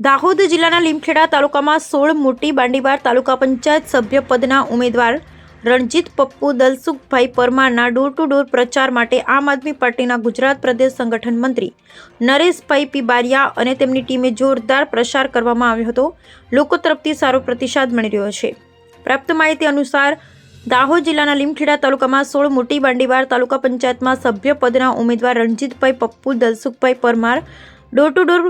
દાહોદ જિલ્લાના લીમખેડા તાલુકામાં સોળ મોટી બાંડીબાર તાલુકા પંચાયત સભ્ય પદના ઉમેદવાર રણજીત પપ્પુ, દલસુખભાઈ પરમારના ડોર ટુ ડોર પ્રચાર માટે આમ આદમી પાર્ટીના ગુજરાત પ્રદેશ સંગઠન મંત્રી નરેશભાઈ પીબારિયા અને તેમની ટીમે જોરદાર પ્રચાર કરવામાં આવ્યો હતો. લોકો તરફથી સારો પ્રતિસાદ મળી રહ્યો છે. પ્રાપ્ત માહિતી અનુસાર, દાહોદ જિલ્લાના લીમખેડા તાલુકામાં સોળ મોટી બાંડીવાર તાલુકા પંચાયતમાં સભ્ય પદના ઉમેદવાર Ranjitbhai Pappu, Dalsukhbhai Parmar door to door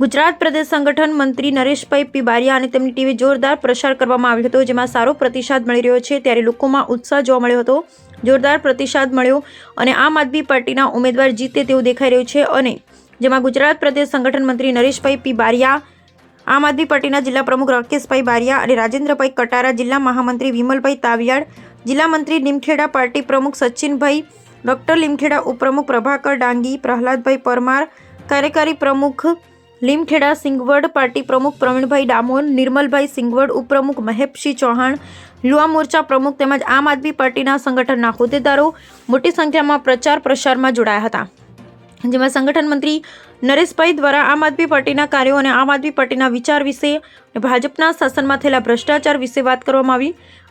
Gujarat પ્રદેશ સંગઠન મંત્રી નરેશભાઈ પીબારિયા અને તેમની ટીવી જોરદાર પ્રસાર કરવામાં આવ્યો હતો, જેમાં સારો પ્રતિસાદ મળી રહ્યો છે. ત્યારે લોકોમાં ઉત્સાહ જોવા મળ્યો હતો. જોરદાર પ્રતિસાદ મળ્યો અને આમ આદમી પાર્ટીના ઉમેદવાર જીતે તેવું દેખાઈ રહ્યું છે અને જેમાં ગુજરાત પ્રદેશ સંગઠન મંત્રી નરેશભાઈ પીબારિયા, આમ આદમી પાર્ટીના જિલ્લા પ્રમુખ રાકેશભાઈ બારિયા અને રાજેન્દ્રભાઈ કટારા, જિલ્લા મહામંત્રી વિમલભાઈ તાવિયાડ જિલ્લા મંત્રી લીમખેડા પાર્ટી પ્રમુખ સચિનભાઈ, ડોક્ટર લીમખેડા ઉપપ્રમુખ પ્રભાકર ડાંગી, પ્રહલાદભાઈ પરમાર, કાર્યકારી પ્રમુખ લીમખેડા સિંગવડ, પાર્ટી પ્રમુખ પ્રવીણભાઈ ડામોર, નિર્મલભાઈ સિંગવડ ઉપપ્રમુખ મહેબસિંહ ચૌહાણ, યુવા મોરચા પ્રમુખ તેમજ આમ આદમી પાર્ટીના સંગઠનના હોદ્દેદારો મોટી સંખ્યામાં પ્રચાર પ્રસારમાં જોડાયા હતા. જેમાં સંગઠન મંત્રી નરેશભાઈ દ્વારા આમ આદમી પાર્ટીના કાર્યો અને આમ આદમી પાર્ટીના વિચાર વિશે ભાજપના શાસનમાં થયેલા ભ્રષ્ટાચાર વિશે વાત કરવામાં આવી.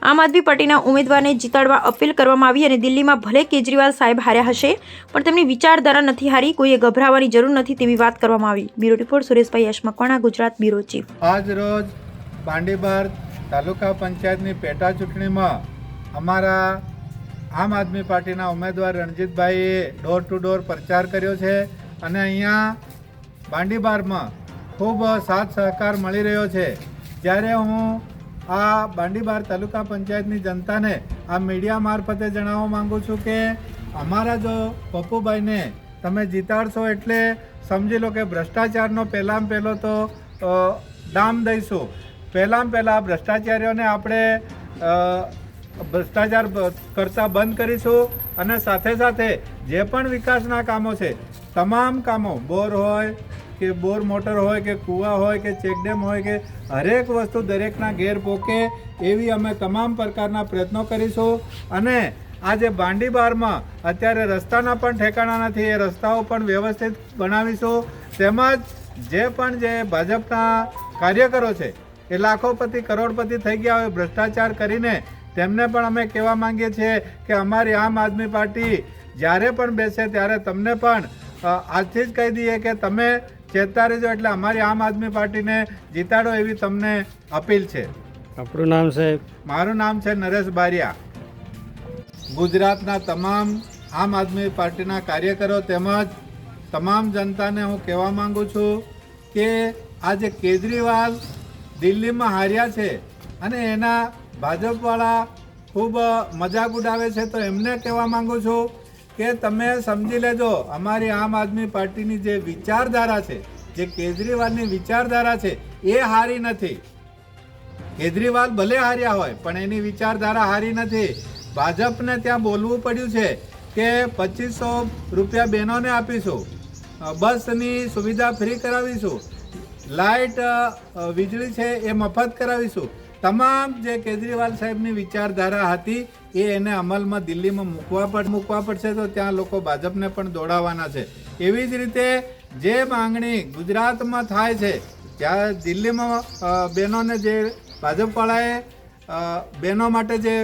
આમ આદમી પાર્ટીના ઉમેદવારને જીતાડવા અપીલ કરવામાં આવી અને દિલ્હીમાં ભલે કેજરીવાલ સાહેબ હાર્યા હશે, પણ તેમની વિચારધારા નથી હારી, કોઈએ ગભરાવાની જરૂર નથી તેવી વાત કરવામાં આવી. Bureau report, Sureshbhai Yash Gujarat bureau chief. આજ રોજ બાંડીબાર તાલુકા પંચાયતની પેટા ચૂંટણીમાં અમારા આમ આદમી પાર્ટીના ઉમેદવાર રણજીતભાઈએ ડોર ટુ ડોર પ્રચાર કર્યો છે. અને અહીંયા બાંડીબારમાં ખૂબ સાથ સહકાર મળી રહ્યો છે. જ્યારે હું આ બાંડીબાર તાલુકા પંચાયતની જનતાને આ મીડિયા મારફતે જણાવવા માગું છું કે અમારા જો પપ્પુભાઈને તમે જીતાડશો એટલે સમજી લો કે ભ્રષ્ટાચારનો પહેલાં પહેલો તો દામ દઈશું. પહેલાં પહેલાં ભ્રષ્ટાચારીઓને આપણે ભ્રષ્ટાચાર કરતા બંધ કરીશું અને સાથે સાથે જે પણ વિકાસના કામો છે તમામ કામો, બોર હોય કે બોર મોટર હોય કે કૂવા હોય કે ચેકડેમ હોય કે હરેક વસ્તુ દરેકના ઘેર પોકે એવી અમે તમામ પ્રકારના પ્રયત્નો કરીશું. અને આજે બાંડીબારમાં અત્યારે રસ્તાના પણ ઠેકાણા નથી, એ રસ્તાઓ પણ વ્યવસ્થિત બનાવીશું. તેમજ જે પણ જે ભાજપના કાર્યકરો છે, એ લાખોપતિ, કરોડપતિ થઈ ગયા હોય, ભ્રષ્ટાચાર કરીને તેમને પણ અમે કહેવા માંગીએ છીએ કે અમારી આમ આદમી પાર્ટી જ્યારે પણ બેસે ત્યારે તમને પણ આજથી જ કહી દઈએ કે તમે ચેતતા રહેજો એટલે અમારી આમ આદમી પાર્ટીને જીતાડો એવી તમને અપીલ છે. આપણું નામ સાહેબ મારું નામ છે નરેશ બારિયા. ગુજરાતના તમામ આમ આદમી પાર્ટીના કાર્યકરો તેમજ તમામ જનતાને હું કહેવા માંગુ છું કે આજે કેજરીવાલ દિલ્હીમાં હાર્યા છે અને એના ભાજપવાળા ખૂબ મજાક ઉડાવે છે તો એમને કહેવા માંગુ છું કે તમે સમજી લેજો, અમારી આમ આદમી પાર્ટીની જે વિચારધારા છે, જે કેજરીવાલની વિચારધારા છે, એ હારી નથી. કેજરીવાલ ભલે હાર્યા હોય, પણ એની વિચારધારા હારી નથી. ભાજપને ત્યાં બોલવું પડ્યું છે કે પચીસો રૂપિયા બહેનોને આપીશું બસની સુવિધા ફ્રી કરાવીશું, લાઇટ વીજળી છે એ મફત કરાવીશું. તમામ જે કેજરીવાલ સાહેબની વિચારધારા હતી, એ એને અમલમાં દિલ્હીમાં મૂકવા પડ, મૂકવા પડશે તો ત્યાં લોકો ભાજપને પણ દોડાવવાના છે. એવી જ રીતે જે માંગણી ગુજરાતમાં થાય છે ત્યાં દિલ્હીમાં બહેનોને જે ભાજપવાળાએ બહેનો માટે જે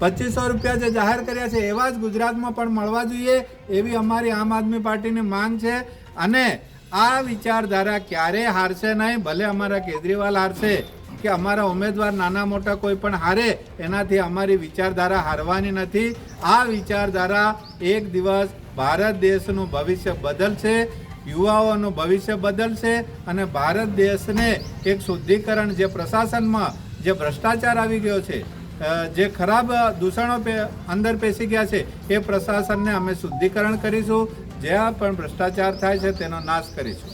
પચીસો રૂપિયા જે જાહેર કર્યા છે, એવા જ ગુજરાતમાં પણ મળવા જોઈએ એવી અમારી આમ આદમી પાર્ટીની માંગ છે. અને આ વિચારધારા ક્યારેય હારશે નહીં, ભલે અમારા કેજરીવાલ હારશે કે અમારા ઉમેદવાર નાના મોટા કોઈ પણ હારે, એનાથી અમારી વિચારધારા હારવાની નથી. આ વિચારધારા એક દિવસ ભારત દેશનું ભવિષ્ય બદલશે, યુવાઓનું ભવિષ્ય બદલશે અને ભારત દેશને એક શુદ્ધિકરણ જે પ્રશાસનમાં જે ભ્રષ્ટાચાર આવી ગયો છે જે ખરાબ દૂષણો અંદર પેસી ગયા છે, એ પ્રશાસનને અમે શુદ્ધિકરણ કરીશું. જ્યાં પણ ભ્રષ્ટાચાર થાય છે તેનો નાશ કરીશું.